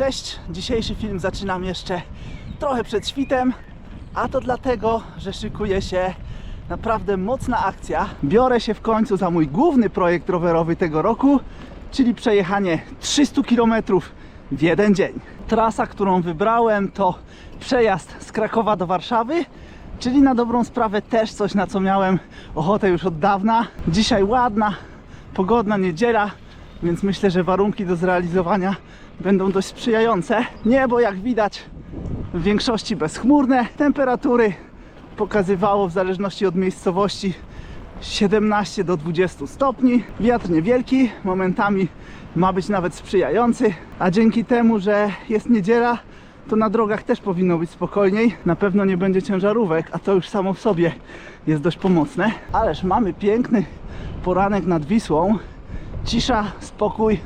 Cześć, dzisiejszy film zaczynam jeszcze trochę przed świtem, a to dlatego, że szykuje się naprawdę mocna akcja. Biorę się w końcu za mój główny projekt rowerowy tego roku, czyli przejechanie 300 km w jeden dzień. Trasa, którą wybrałem to przejazd z Krakowa do Warszawy, czyli na dobrą sprawę też coś, na co miałem ochotę już od dawna. Dzisiaj ładna, pogodna niedziela, więc myślę, że warunki do zrealizowania będą dość sprzyjające. Niebo, jak widać, w większości bezchmurne. Temperatury pokazywało w zależności od miejscowości 17 do 20 stopni. Wiatr niewielki, momentami ma być nawet sprzyjający, a dzięki temu, że jest niedziela, to na drogach też powinno być spokojniej. Na pewno nie będzie ciężarówek, a to już samo w sobie jest dość pomocne. Ależ mamy piękny poranek nad Wisłą. Cisza, spokój,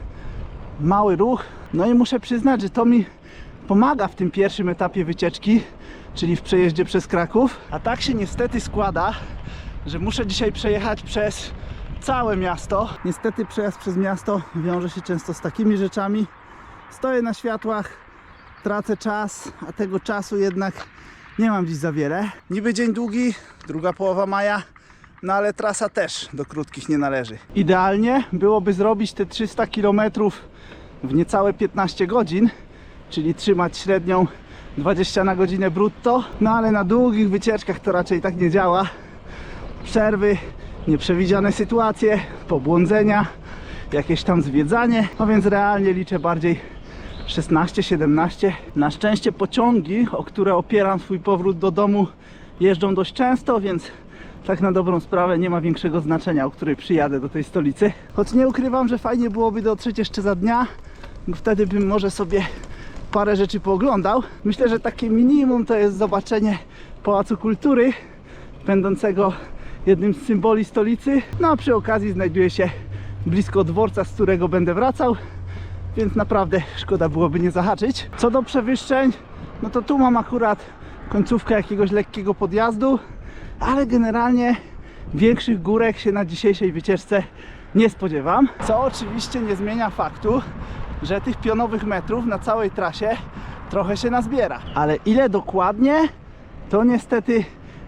mały ruch. No i muszę przyznać, że to mi pomaga w tym pierwszym etapie wycieczki, czyli w przejeździe przez Kraków. A tak się niestety składa, że muszę dzisiaj przejechać przez całe miasto. Niestety przejazd przez miasto wiąże się często z takimi rzeczami. Stoję na światłach, tracę czas, a tego czasu jednak nie mam dziś za wiele. Niby dzień długi, druga połowa maja, no ale trasa też do krótkich nie należy. Idealnie byłoby zrobić te 300 km w niecałe 15 godzin, czyli trzymać średnią 20 na godzinę brutto, no ale na długich wycieczkach to raczej tak nie działa. Przerwy, nieprzewidziane sytuacje, pobłądzenia, jakieś tam zwiedzanie, no więc realnie liczę bardziej 16-17. Na szczęście pociągi, o które opieram swój powrót do domu, jeżdżą dość często, więc tak na dobrą sprawę nie ma większego znaczenia, o której przyjadę do tej stolicy. Choć nie ukrywam, że fajnie byłoby dotrzeć jeszcze za dnia, wtedy bym może sobie parę rzeczy pooglądał. Myślę, że takie minimum to jest zobaczenie Pałacu Kultury, będącego jednym z symboli stolicy. No a przy okazji znajduje się blisko dworca, z którego będę wracał, więc naprawdę szkoda byłoby nie zahaczyć. Co do przewyższeń, no to tu mam akurat końcówkę jakiegoś lekkiego podjazdu, ale generalnie większych górek się na dzisiejszej wycieczce nie spodziewam. Co oczywiście nie zmienia faktu, że tych pionowych metrów na całej trasie trochę się nazbiera. Ale ile dokładnie, to niestety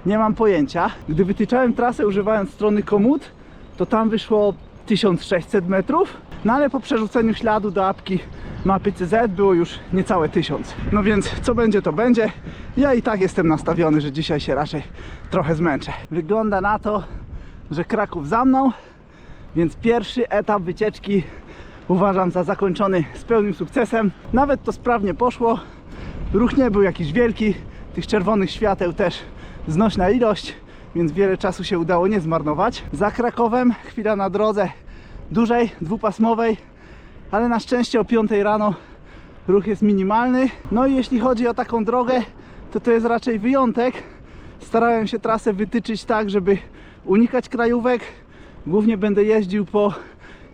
nie mam pojęcia. Gdy wytyczałem trasę używając strony komut, to tam wyszło 1600 metrów, no ale po przerzuceniu śladu do apki mapy CZ było już niecałe 1000. No więc co będzie to będzie. Ja i tak jestem nastawiony, że dzisiaj się raczej trochę zmęczę. Wygląda na to, że Kraków za mną, więc pierwszy etap wycieczki uważam za zakończony z pełnym sukcesem. Nawet to sprawnie poszło. Ruch nie był jakiś wielki, tych czerwonych świateł też znośna ilość, więc wiele czasu się udało nie zmarnować. Za Krakowem chwila na drodze dużej, dwupasmowej, ale na szczęście o 5 rano ruch jest minimalny. No i jeśli chodzi o taką drogę, to to jest raczej wyjątek. Starałem się trasę wytyczyć tak, żeby unikać krajówek. Głównie będę jeździł po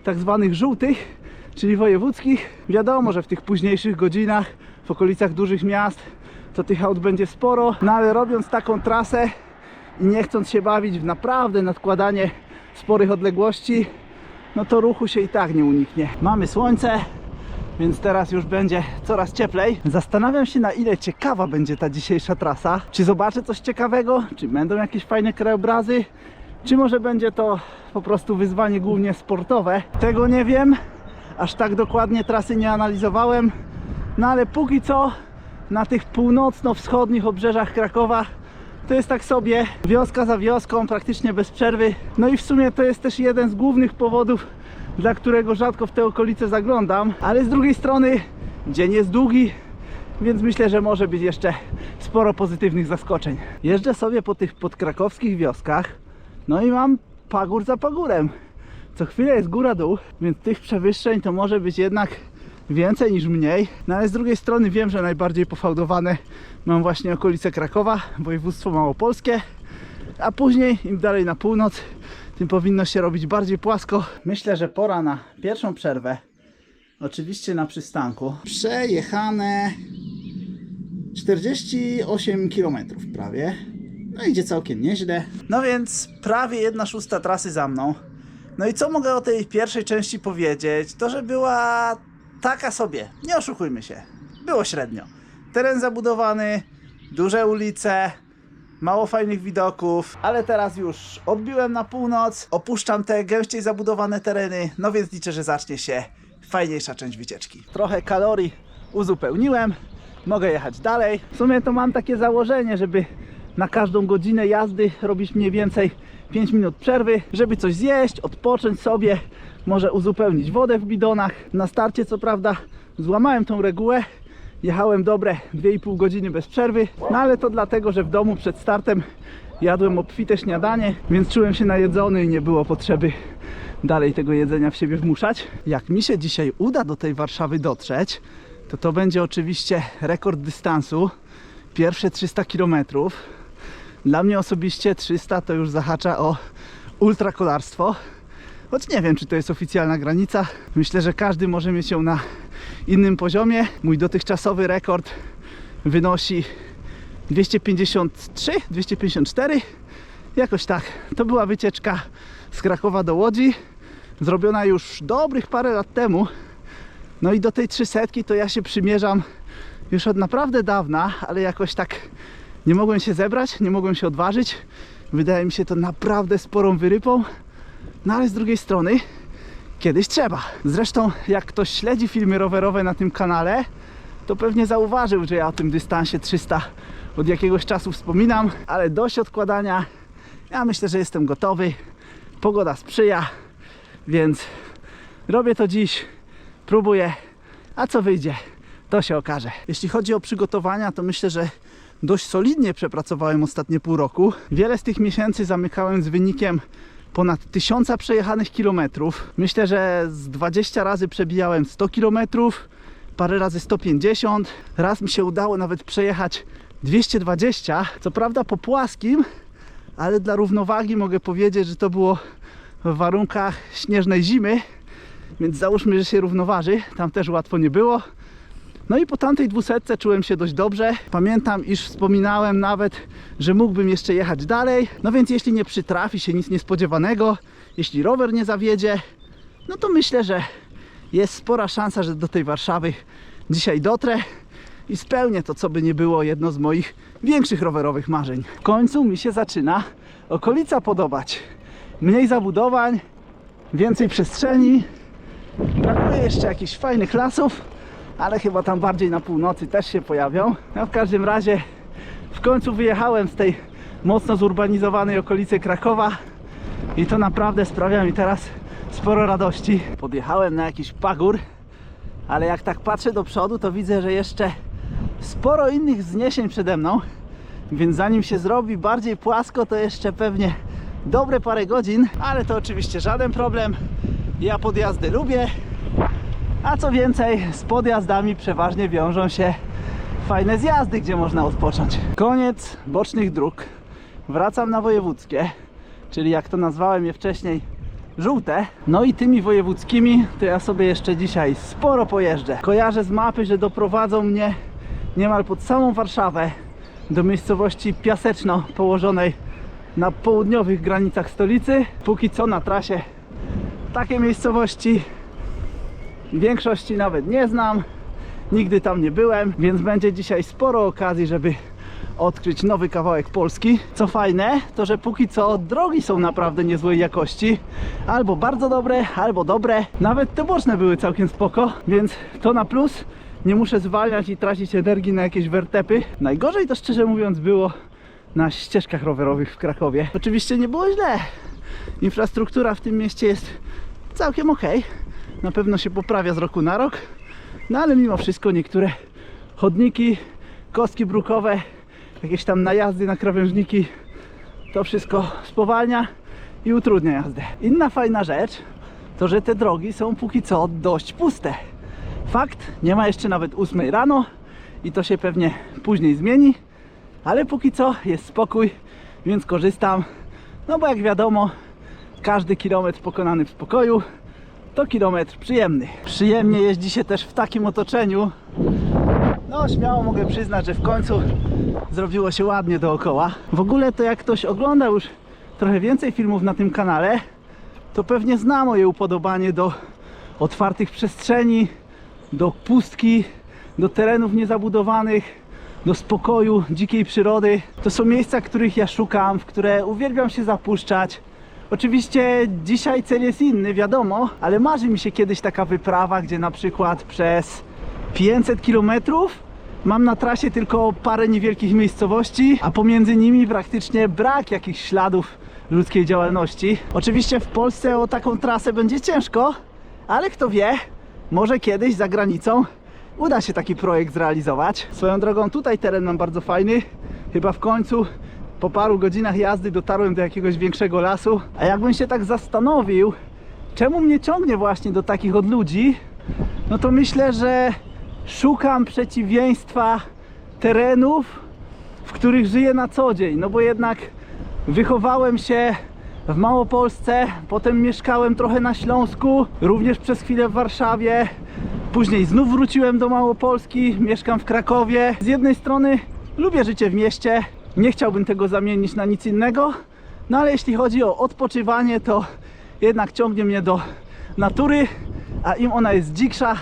tak zwanych żółtych, czyli wojewódzkich. Wiadomo, że w tych późniejszych godzinach w okolicach dużych miast to tych aut będzie sporo, no ale robiąc taką trasę i nie chcąc się bawić w naprawdę nadkładanie sporych odległości, no to ruchu się i tak nie uniknie. Mamy słońce, więc teraz już będzie coraz cieplej. Zastanawiam się na ile ciekawa będzie ta dzisiejsza trasa. Czy zobaczę coś ciekawego, czy będą jakieś fajne krajobrazy, czy może będzie to po prostu wyzwanie głównie sportowe. Tego nie wiem, aż tak dokładnie trasy nie analizowałem. No ale póki co na tych północno-wschodnich obrzeżach Krakowa to jest tak sobie wioska za wioską, praktycznie bez przerwy. No i w sumie to jest też jeden z głównych powodów, dla którego rzadko w te okolice zaglądam. Ale z drugiej strony dzień jest długi, więc myślę, że może być jeszcze sporo pozytywnych zaskoczeń. Jeżdżę sobie po tych podkrakowskich wioskach, no i mam pagór za pagórem. Co chwilę jest góra dół, więc tych przewyższeń to może być jednak więcej niż mniej. No ale z drugiej strony wiem, że najbardziej pofałdowane mam właśnie okolice Krakowa, województwo małopolskie, a później im dalej na północ, tym powinno się robić bardziej płasko. Myślę, że pora na pierwszą przerwę. Oczywiście na przystanku. Przejechane 48 km prawie. No idzie całkiem nieźle. No więc prawie jedna szósta trasy za mną. No i co mogę o tej pierwszej części powiedzieć? To, że była taka sobie, nie oszukujmy się. było średnio. Teren zabudowany, duże ulice, mało fajnych widoków, ale teraz już odbiłem na północ, opuszczam te gęściej zabudowane tereny, no więc liczę, że zacznie się fajniejsza część wycieczki. Trochę kalorii uzupełniłem, mogę jechać dalej. W sumie to mam takie założenie, żeby na każdą godzinę jazdy robić mniej więcej 5 minut przerwy, żeby coś zjeść, odpocząć sobie, może uzupełnić wodę w bidonach. Na starcie co prawda złamałem tą regułę, Jechałem dobre 2,5 godziny bez przerwy, no ale to dlatego, że w domu przed startem jadłem obfite śniadanie, więc czułem się najedzony i nie było potrzeby dalej tego jedzenia w siebie wmuszać. Jak mi się dzisiaj uda do tej Warszawy dotrzeć, to to będzie oczywiście rekord dystansu. Pierwsze 300 km. Dla mnie osobiście 300 to już zahacza o ultrakolarstwo. Choć nie wiem, czy to jest oficjalna granica. Myślę, że każdy może mieć ją na innym poziomie. Mój dotychczasowy rekord wynosi 253, 254. Jakoś tak. To była wycieczka z Krakowa do Łodzi. Zrobiona już dobrych parę lat temu. No i do tej 300 to ja się przymierzam już od naprawdę dawna, ale jakoś tak nie mogłem się zebrać, nie mogłem się odważyć. Wydaje mi się to naprawdę sporą wyrypą. No ale z drugiej strony kiedyś trzeba. Zresztą jak ktoś śledzi filmy rowerowe na tym kanale, to pewnie zauważył, że ja o tym dystansie 300 od jakiegoś czasu wspominam, ale dość odkładania. Ja myślę, że jestem gotowy. Pogoda sprzyja, więc robię to dziś, próbuję, a co wyjdzie, to się okaże. Jeśli chodzi o przygotowania, to myślę, że dość solidnie przepracowałem ostatnie pół roku. Wiele z tych miesięcy zamykałem z wynikiem ponad 1000 przejechanych kilometrów. Myślę, że z 20 razy przebijałem 100 kilometrów, parę razy 150. Raz mi się udało nawet przejechać 220. Co prawda po płaskim, ale dla równowagi mogę powiedzieć, że to było w warunkach śnieżnej zimy, więc załóżmy, że się równoważy. Tam też łatwo nie było. No i po tamtej dwusetce czułem się dość dobrze. Pamiętam, iż wspominałem nawet, że mógłbym jeszcze jechać dalej. No więc jeśli nie przytrafi się nic niespodziewanego, jeśli rower nie zawiedzie, no to myślę, że jest spora szansa, że do tej Warszawy dzisiaj dotrę i spełnię to, co by nie było jedno z moich większych rowerowych marzeń. W końcu mi się zaczyna okolica podobać. Mniej zabudowań, więcej przestrzeni. Brakuje jeszcze jakichś fajnych lasów, ale chyba tam bardziej na północy też się pojawią. No w każdym razie w końcu wyjechałem z tej mocno zurbanizowanej okolicy Krakowa i to naprawdę sprawia mi teraz sporo radości. Podjechałem na jakiś pagór, ale jak tak patrzę do przodu, to widzę, że jeszcze sporo innych wzniesień przede mną, więc zanim się zrobi bardziej płasko, to jeszcze pewnie dobre parę godzin, ale to oczywiście żaden problem. Ja podjazdy lubię, a co więcej, z podjazdami przeważnie wiążą się fajne zjazdy, gdzie można odpocząć. Koniec bocznych dróg. Wracam na wojewódzkie, czyli jak to nazwałem je wcześniej, żółte. No i tymi wojewódzkimi to ja sobie jeszcze dzisiaj sporo pojeżdżę. Kojarzę z mapy, że doprowadzą mnie niemal pod samą Warszawę do miejscowości Piaseczno położonej na południowych granicach stolicy. Póki co na trasie takie miejscowości Większości nawet nie znam, nigdy tam nie byłem, więc będzie dzisiaj sporo okazji, żeby odkryć nowy kawałek Polski. Co fajne, to że póki co drogi są naprawdę niezłej jakości, albo bardzo dobre, albo dobre. Nawet te boczne były całkiem spoko, więc to na plus. Nie muszę zwalniać i tracić energii na jakieś wertepy. Najgorzej to szczerze mówiąc było na ścieżkach rowerowych w Krakowie. Oczywiście nie było źle. Infrastruktura w tym mieście jest całkiem ok. Na pewno się poprawia z roku na rok. No ale mimo wszystko niektóre chodniki, kostki brukowe, jakieś tam najazdy na krawężniki, to wszystko spowalnia i utrudnia jazdę. Inna fajna rzecz to, że te drogi są póki co dość puste. Fakt, nie ma jeszcze nawet 8 rano i to się pewnie później zmieni, ale póki co jest spokój, więc korzystam. No bo jak wiadomo, każdy kilometr pokonany w spokoju to kilometr przyjemny. Przyjemnie jeździ się też w takim otoczeniu. No, śmiało mogę przyznać, że w końcu zrobiło się ładnie dookoła. W ogóle to jak ktoś ogląda już trochę więcej filmów na tym kanale, to pewnie zna moje upodobanie do otwartych przestrzeni, do pustki, do terenów niezabudowanych, do spokoju, dzikiej przyrody. To są miejsca, których ja szukam, w które uwielbiam się zapuszczać. Oczywiście dzisiaj cel jest inny, wiadomo, ale marzy mi się kiedyś taka wyprawa, gdzie na przykład przez 500 kilometrów Mam na trasie tylko parę niewielkich miejscowości, a pomiędzy nimi praktycznie brak jakichś śladów ludzkiej działalności. Oczywiście w Polsce o taką trasę będzie ciężko, ale kto wie, może kiedyś za granicą uda się taki projekt zrealizować. Swoją drogą tutaj teren mam bardzo fajny. Chyba w końcu po paru godzinach jazdy dotarłem do jakiegoś większego lasu. A jakbym się tak zastanowił, czemu mnie ciągnie właśnie do takich od ludzi, no to myślę, że szukam przeciwieństwa terenów, w których żyję na co dzień. No bo jednak wychowałem się w Małopolsce, potem mieszkałem trochę na Śląsku, również przez chwilę w Warszawie. Później znów wróciłem do Małopolski, mieszkam w Krakowie. Z jednej strony lubię życie w mieście, nie chciałbym tego zamienić na nic innego, no ale jeśli chodzi o odpoczywanie, to jednak ciągnie mnie do natury, a im ona jest dziksza,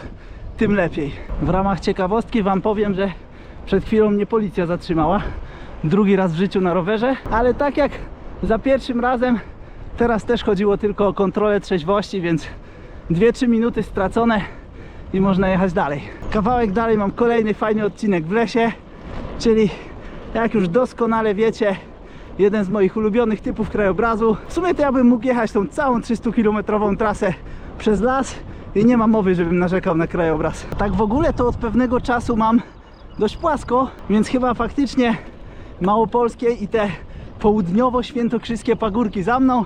tym lepiej. W ramach ciekawostki Wam powiem, że przed chwilą mnie policja zatrzymała. Drugi raz w życiu na rowerze, ale tak jak za pierwszym razem, teraz też chodziło tylko o kontrolę trzeźwości, więc 2-3 minuty stracone i można jechać dalej. Kawałek dalej mam kolejny fajny odcinek w lesie, czyli jak już doskonale wiecie, jeden z moich ulubionych typów krajobrazu. W sumie to ja bym mógł jechać tą całą 300-kilometrową trasę przez las i nie ma mowy, żebym narzekał na krajobraz. Tak w ogóle to od pewnego czasu mam dość płasko, więc chyba faktycznie małopolskie i te południowo-świętokrzyskie pagórki za mną.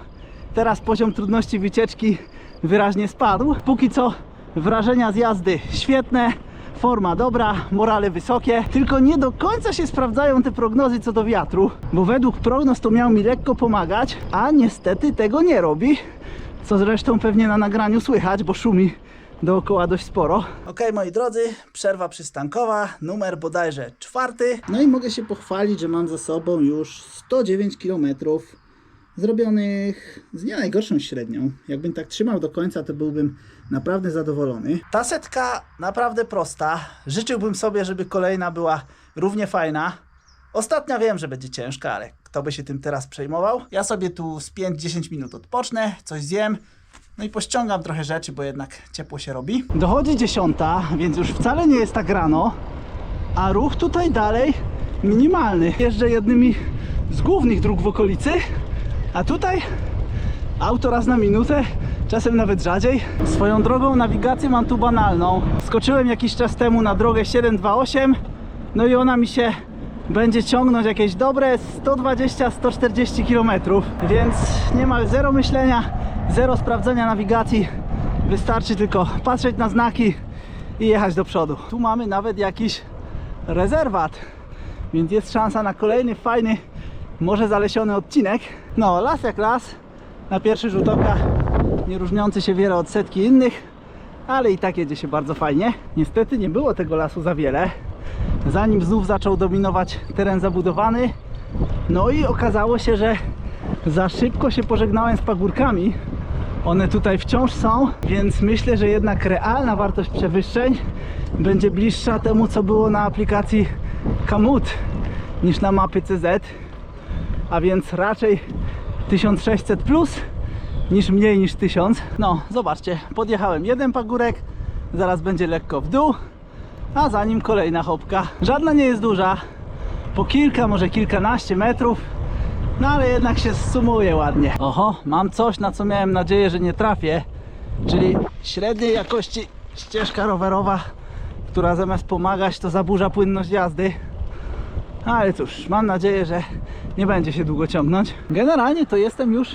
Teraz poziom trudności wycieczki wyraźnie spadł. Póki co wrażenia z jazdy świetne, forma dobra, morale wysokie, tylko nie do końca się sprawdzają te prognozy co do wiatru, bo według prognoz to miał mi lekko pomagać, a niestety tego nie robi, co zresztą pewnie na nagraniu słychać, bo szumi dookoła dość sporo. Ok, moi drodzy, przerwa przystankowa, numer bodajże czwarty. No i mogę się pochwalić, że mam za sobą już 109 km zrobionych z nie najgorszą średnią. Jakbym tak trzymał do końca, to byłbym naprawdę zadowolony. Ta setka naprawdę prosta. Życzyłbym sobie, żeby kolejna była równie fajna. Ostatnia wiem, że będzie ciężka, ale kto by się tym teraz przejmował? Ja sobie tu z 5-10 minut odpocznę, coś zjem, no i pościągam trochę rzeczy, bo jednak ciepło się robi. Dochodzi dziesiąta, więc już wcale nie jest tak rano, a ruch tutaj dalej minimalny. Jeżdżę jednymi z głównych dróg w okolicy, a tutaj auto raz na minutę, czasem nawet rzadziej. Swoją drogą nawigację mam tu banalną. Skoczyłem jakiś czas temu na drogę 728, no i ona mi się będzie ciągnąć jakieś dobre 120-140 km, więc niemal zero myślenia, zero sprawdzenia nawigacji. Wystarczy tylko patrzeć na znaki i jechać do przodu. Tu mamy nawet jakiś rezerwat, więc jest szansa na kolejny fajny, może zalesiony odcinek. No, las jak las, na pierwszy rzut oka nie różniący się wiele od setki innych, ale i tak jedzie się bardzo fajnie. Niestety nie było tego lasu za wiele, zanim znów zaczął dominować teren zabudowany. No i okazało się, że za szybko się pożegnałem z pagórkami. One tutaj wciąż są, więc myślę, że jednak realna wartość przewyższeń będzie bliższa temu, co było na aplikacji Kamut niż na mapy CZ. A więc raczej 1600 plus niż mniej niż 1000. No, zobaczcie, podjechałem jeden pagórek, zaraz będzie lekko w dół, a za nim kolejna chopka. Żadna nie jest duża, po kilka, może kilkanaście metrów, no ale jednak się sumuje ładnie. Oho, mam coś, na co miałem nadzieję, że nie trafię, czyli średniej jakości ścieżka rowerowa, która zamiast pomagać, to zaburza płynność jazdy. Ale cóż, mam nadzieję, że nie będzie się długo ciągnąć. Generalnie to jestem już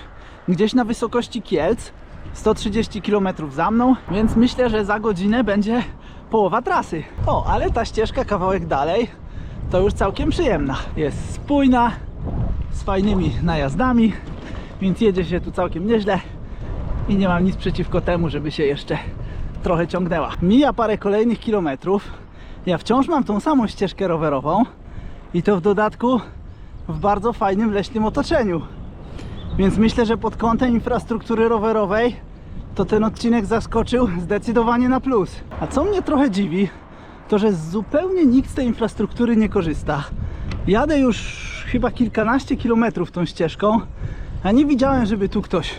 gdzieś na wysokości Kielc, 130 km za mną, więc myślę, że za godzinę będzie połowa trasy. O, ale ta ścieżka kawałek dalej to już całkiem przyjemna. Jest spójna, z fajnymi najazdami, więc jedzie się tu całkiem nieźle i nie mam nic przeciwko temu, żeby się jeszcze trochę ciągnęła. Mija parę kolejnych kilometrów. Ja wciąż mam tą samą ścieżkę rowerową i to w dodatku w bardzo fajnym leśnym otoczeniu. Więc myślę, że pod kątem infrastruktury rowerowej to ten odcinek zaskoczył zdecydowanie na plus. A co mnie trochę dziwi, to że zupełnie nikt z tej infrastruktury nie korzysta. Jadę już chyba kilkanaście kilometrów tą ścieżką, a nie widziałem, żeby tu ktoś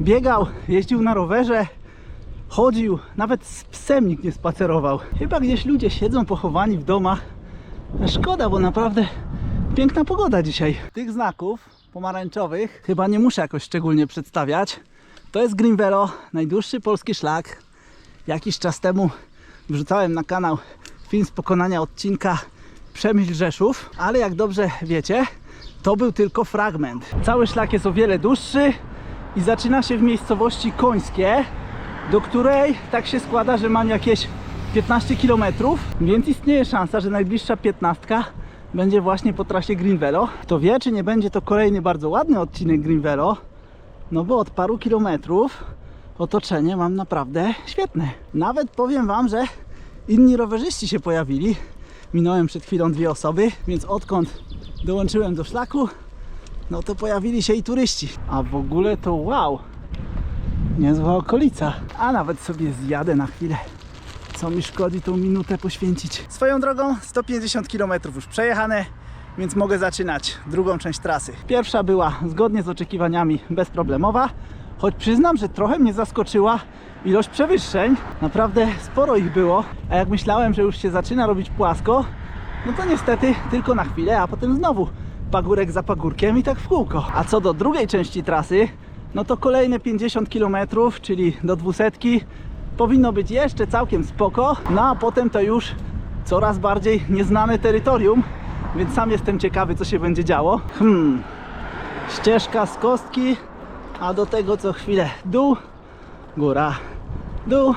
biegał, jeździł na rowerze, chodził, nawet z psem nikt nie spacerował. Chyba gdzieś ludzie siedzą pochowani w domach. Szkoda, bo naprawdę piękna pogoda dzisiaj. Tych znaków pomarańczowych chyba nie muszę jakoś szczególnie przedstawiać. To jest Green Velo, najdłuższy polski szlak. Jakiś czas temu wrzucałem na kanał film z pokonania odcinka Przemyśl Rzeszów, ale jak dobrze wiecie, to był tylko fragment. Cały szlak jest o wiele dłuższy i zaczyna się w miejscowości Końskie, do której tak się składa, że mam jakieś 15 km, więc istnieje szansa, że najbliższa 15 będzie właśnie po trasie Green Velo. Kto wie, czy nie będzie to kolejny bardzo ładny odcinek Green Velo, no bo od paru kilometrów otoczenie mam naprawdę świetne. Nawet powiem Wam, że inni rowerzyści się pojawili. Minąłem przed chwilą dwie osoby, więc odkąd dołączyłem do szlaku, no to pojawili się i turyści. A w ogóle to wow, niezła okolica. A nawet sobie zjadę na chwilę. Co mi szkodzi tą minutę poświęcić? Swoją drogą 150 km już przejechane, więc mogę zaczynać drugą część trasy. Pierwsza była zgodnie z oczekiwaniami bezproblemowa, choć przyznam, że trochę mnie zaskoczyła ilość przewyższeń. Naprawdę sporo ich było, a jak myślałem, że już się zaczyna robić płasko, no to niestety tylko na chwilę, a potem znowu pagórek za pagórkiem i tak w kółko. A co do drugiej części trasy, no to kolejne 50 km, czyli do 200 powinno być jeszcze całkiem spoko, no a potem to już coraz bardziej nieznane terytorium, więc sam jestem ciekawy, co się będzie działo. Hmm, ścieżka z kostki, a do tego co chwilę dół, góra, dół,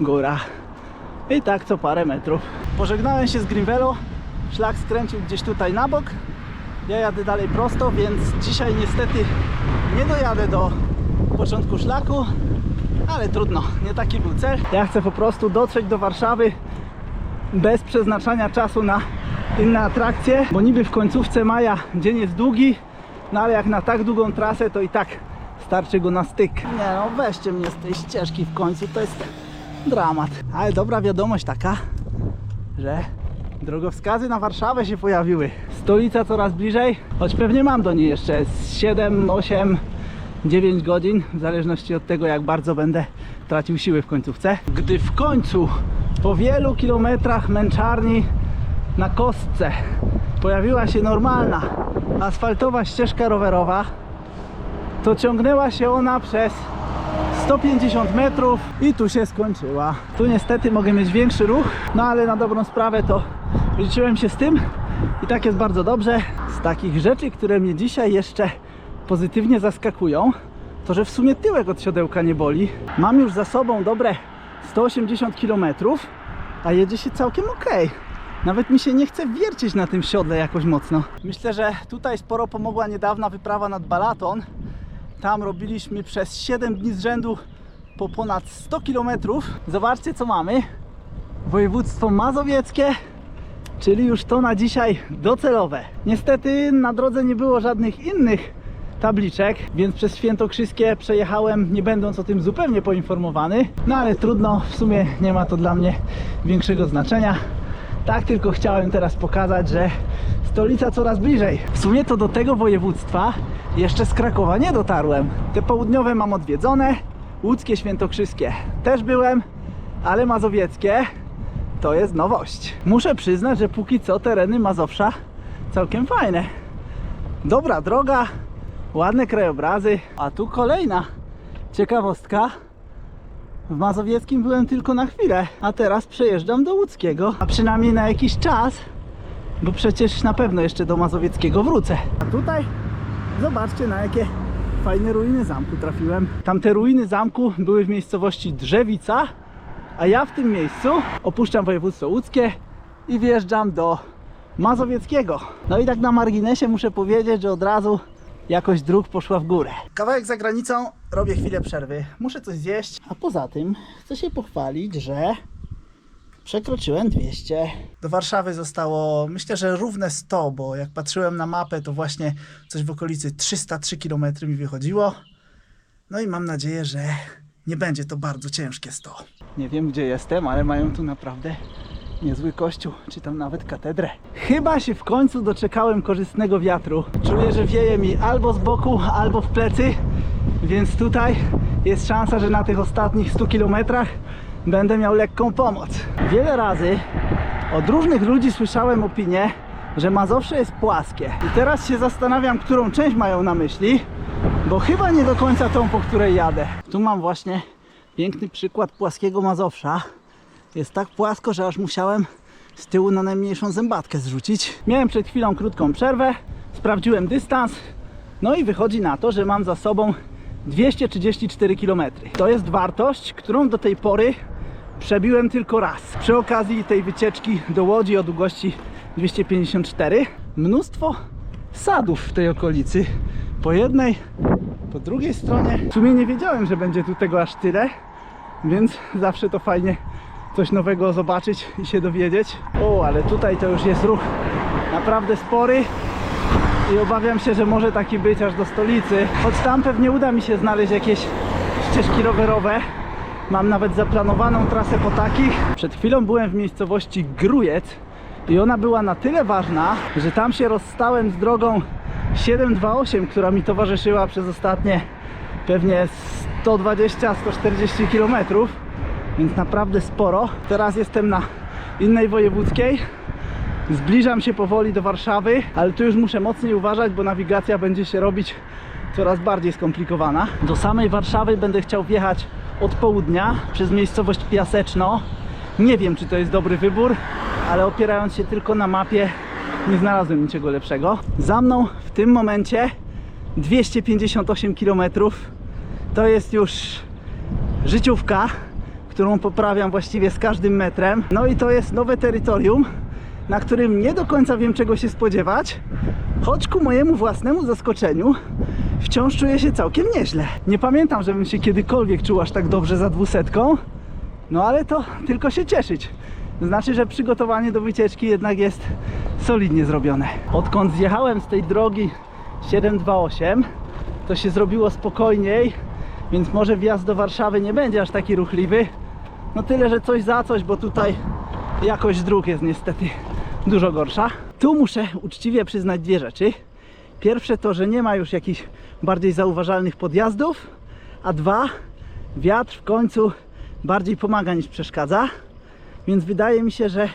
góra. I tak co parę metrów. Pożegnałem się z Greenvelo, szlak skręcił gdzieś tutaj na bok. Ja jadę dalej prosto, więc dzisiaj niestety nie dojadę do początku szlaku, ale trudno, nie taki był cel. Ja chcę po prostu dotrzeć do Warszawy bez przeznaczania czasu na inne atrakcje, bo niby w końcówce maja dzień jest długi, no ale jak na tak długą trasę, to i tak starczy go na styk. Nie no, weźcie mnie z tej ścieżki w końcu, to jest dramat. Ale dobra wiadomość taka, że drogowskazy na Warszawę się pojawiły. Stolica coraz bliżej, choć pewnie mam do niej jeszcze z 7, 8, 9 godzin, w zależności od tego jak bardzo będę tracił siły w końcówce. Gdy w końcu po wielu kilometrach męczarni na kostce pojawiła się normalna asfaltowa ścieżka rowerowa, to ciągnęła się ona przez 150 metrów i tu się skończyła. Tu niestety mogę mieć większy ruch, no ale na dobrą sprawę to liczyłem się z tym i tak jest bardzo dobrze. Z takich rzeczy, które mnie dzisiaj jeszcze pozytywnie zaskakują, to że w sumie tyłek od siodełka nie boli. Mam już za sobą dobre 180 km, a jedzie się całkiem ok. Nawet mi się nie chce wiercić na tym siodle jakoś mocno. Myślę, że tutaj sporo pomogła niedawna wyprawa nad Balaton. Tam robiliśmy przez 7 dni z rzędu po ponad 100 km. Zobaczcie co mamy. Województwo mazowieckie, czyli już to na dzisiaj docelowe. Niestety na drodze nie było żadnych innych tabliczek, więc przez Świętokrzyskie przejechałem nie będąc o tym zupełnie poinformowany. No ale trudno, w sumie nie ma to dla mnie większego znaczenia. Tak tylko chciałem teraz pokazać, że stolica coraz bliżej. W sumie to do tego województwa jeszcze z Krakowa nie dotarłem. Te południowe mam odwiedzone, łódzkie, świętokrzyskie też byłem, ale mazowieckie to jest nowość. Muszę przyznać, że póki co tereny Mazowsza całkiem fajne. Dobra droga, ładne krajobrazy, a tu kolejna ciekawostka. W Mazowieckim byłem tylko na chwilę, a teraz przejeżdżam do Łódzkiego, a przynajmniej na jakiś czas, bo przecież na pewno jeszcze do Mazowieckiego wrócę. A tutaj zobaczcie na jakie fajne ruiny zamku trafiłem. Tamte ruiny zamku były w miejscowości Drzewica, a ja w tym miejscu opuszczam województwo łódzkie i wjeżdżam do Mazowieckiego. No i tak na marginesie muszę powiedzieć, że od razu jakość dróg poszła w górę. Kawałek za granicą, robię chwilę przerwy, muszę coś zjeść, a poza tym chcę się pochwalić, że przekroczyłem 200. Do Warszawy zostało myślę, że równe 100, bo jak patrzyłem na mapę, to właśnie coś w okolicy 303 km mi wychodziło. No i mam nadzieję, że nie będzie to bardzo ciężkie 100. Nie wiem gdzie jestem, ale mają tu naprawdę Niezły kościół, czy tam nawet katedrę. Chyba się w końcu doczekałem korzystnego wiatru. Czuję, że wieje mi albo z boku, albo w plecy, więc tutaj jest szansa, że na tych ostatnich 100 kilometrach będę miał lekką pomoc. Wiele razy od różnych ludzi słyszałem opinię, że Mazowsze jest płaskie. I teraz się zastanawiam, którą część mają na myśli, bo chyba nie do końca tą, po której jadę. Tu mam właśnie piękny przykład płaskiego Mazowsza. Jest tak płasko, że aż musiałem z tyłu na najmniejszą zębatkę zrzucić. Miałem przed chwilą krótką przerwę, sprawdziłem dystans, no i wychodzi na to, że mam za sobą 234 km. To jest wartość, którą do tej pory przebiłem tylko raz. Przy okazji tej wycieczki do Łodzi o długości 254 mnóstwo sadów w tej okolicy. Po jednej, po drugiej stronie. W sumie nie wiedziałem, że będzie tu tego aż tyle, więc zawsze to fajnie coś nowego zobaczyć i się dowiedzieć. O, ale tutaj to już jest ruch naprawdę spory i obawiam się, że może taki być aż do stolicy. Choć tam pewnie uda mi się znaleźć jakieś ścieżki rowerowe. Mam nawet zaplanowaną trasę po takich. Przed chwilą byłem w miejscowości Grujec i ona była na tyle ważna, że tam się rozstałem z drogą 728, która mi towarzyszyła przez ostatnie pewnie 120-140 km, więc naprawdę sporo. Teraz jestem na innej wojewódzkiej. Zbliżam się powoli do Warszawy, ale tu już muszę mocniej uważać, bo nawigacja będzie się robić coraz bardziej skomplikowana. Do samej Warszawy będę chciał wjechać od południa przez miejscowość Piaseczno. Nie wiem, czy to jest dobry wybór, ale opierając się tylko na mapie, nie znalazłem niczego lepszego. Za mną w tym momencie 258 km. To jest już życiówka, którą poprawiam właściwie z każdym metrem. No i to jest nowe terytorium, na którym nie do końca wiem czego się spodziewać, choć ku mojemu własnemu zaskoczeniu wciąż czuję się całkiem nieźle. Nie pamiętam, żebym się kiedykolwiek czuł aż tak dobrze za dwusetką, no ale to tylko się cieszyć. Znaczy, że przygotowanie do wycieczki jednak jest solidnie zrobione. Odkąd zjechałem z tej drogi 728, to się zrobiło spokojniej, więc może wjazd do Warszawy nie będzie aż taki ruchliwy. No tyle, że coś za coś, bo tutaj jakość dróg jest niestety dużo gorsza. Tu muszę uczciwie przyznać dwie rzeczy. Pierwsze to, że nie ma już jakichś bardziej zauważalnych podjazdów, a dwa, wiatr w końcu bardziej pomaga niż przeszkadza, więc wydaje mi się, że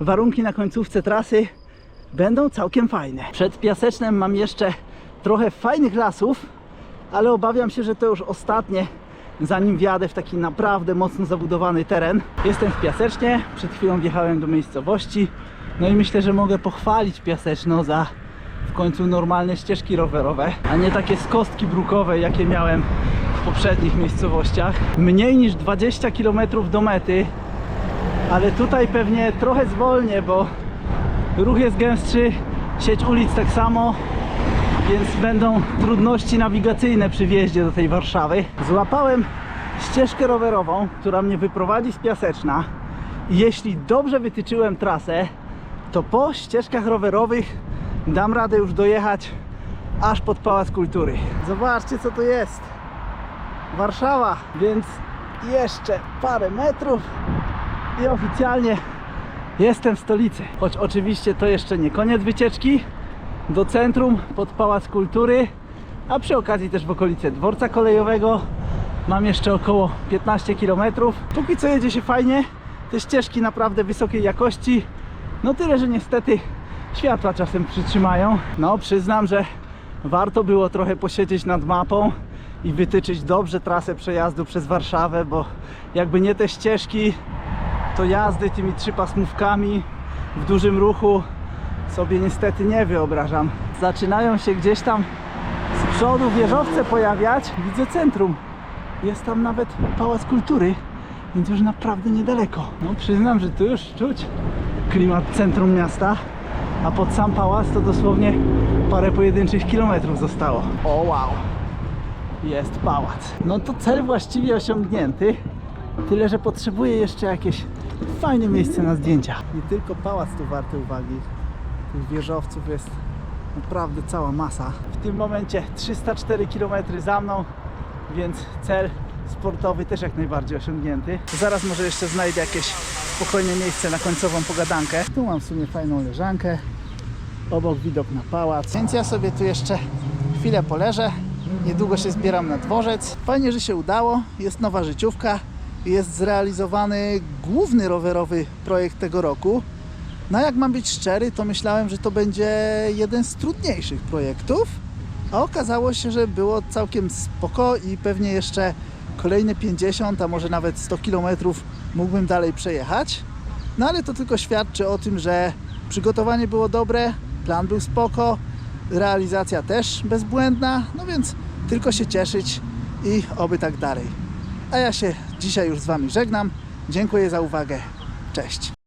warunki na końcówce trasy będą całkiem fajne. Przed Piasecznem mam jeszcze trochę fajnych lasów, ale obawiam się, że to już ostatnie, zanim wjadę w taki naprawdę mocno zabudowany teren. Jestem w Piasecznie, przed chwilą wjechałem do miejscowości, no i myślę, że mogę pochwalić Piaseczno za w końcu normalne ścieżki rowerowe, a nie takie skostki brukowe, jakie miałem w poprzednich miejscowościach. Mniej niż 20 km do mety, ale tutaj pewnie trochę zwolnię, bo ruch jest gęstszy, sieć ulic tak samo, więc będą trudności nawigacyjne przy wjeździe do tej Warszawy. Złapałem ścieżkę rowerową, która mnie wyprowadzi z Piaseczna jeśli dobrze wytyczyłem trasę, to po ścieżkach rowerowych dam radę już dojechać aż pod Pałac Kultury. Zobaczcie co to jest. Warszawa, więc jeszcze parę metrów i oficjalnie jestem w stolicy. Choć oczywiście to jeszcze nie koniec wycieczki do centrum pod Pałac Kultury, a przy okazji też w okolice dworca kolejowego. Mam jeszcze około 15 km. Póki co jedzie się fajnie. Te ścieżki naprawdę wysokiej jakości. No tyle, że niestety światła czasem przytrzymają. No przyznam, że warto było trochę posiedzieć nad mapą i wytyczyć dobrze trasę przejazdu przez Warszawę, bo jakby nie te ścieżki, to jazdy tymi trzypasmówkami w dużym ruchu sobie niestety nie wyobrażam. Zaczynają się gdzieś tam z przodu wieżowce pojawiać. Widzę centrum. Jest tam nawet Pałac Kultury, więc już naprawdę niedaleko. No przyznam, że tu już czuć klimat centrum miasta, a pod sam pałac to dosłownie parę pojedynczych kilometrów zostało. O wow! Jest pałac. No to cel właściwie osiągnięty. Tyle, że potrzebuję jeszcze jakieś fajne miejsce na zdjęcia. Nie tylko pałac tu warty uwagi. Tych wieżowców jest naprawdę cała masa. W tym momencie 304 km za mną, więc cel sportowy też jak najbardziej osiągnięty. Zaraz może jeszcze znajdę jakieś spokojne miejsce na końcową pogadankę. Tu mam w sumie fajną leżankę, obok widok na pałac, więc ja sobie tu jeszcze chwilę poleżę. Niedługo się zbieram na dworzec. Fajnie, że się udało. Jest nowa życiówka. Jest zrealizowany główny rowerowy projekt tego roku. No jak mam być szczery, to myślałem, że to będzie jeden z trudniejszych projektów, a okazało się, że było całkiem spoko i pewnie jeszcze kolejne 50, a może nawet 100 km mógłbym dalej przejechać. No ale to tylko świadczy o tym, że przygotowanie było dobre, plan był spoko, realizacja też bezbłędna, no więc tylko się cieszyć i oby tak dalej. A ja się dzisiaj już z Wami żegnam. Dziękuję za uwagę. Cześć.